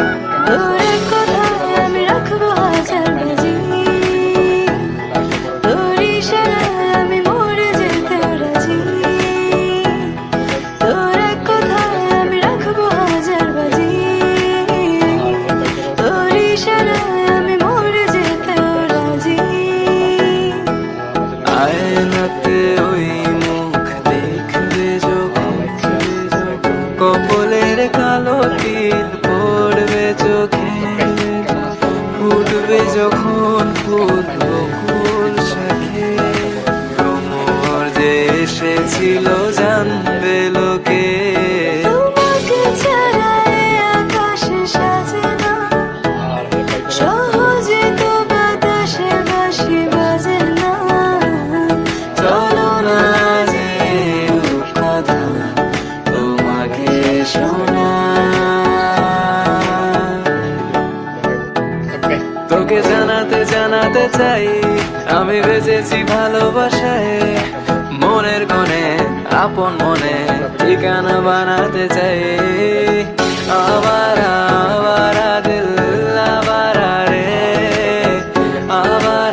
Oh. ফুটবে যখন ফুল বকুল শাখে। ভ্রমর যে এসেছিল জানবে লোকে। তোমাকে ছাড়া জানাতে জানাতে চাই। আমি বেজেছি ভালোবাসায়, মনের কোণে, আপন মনে ঠিকানা বানাতে চাই। আবার আবার দিল আবার রে আবার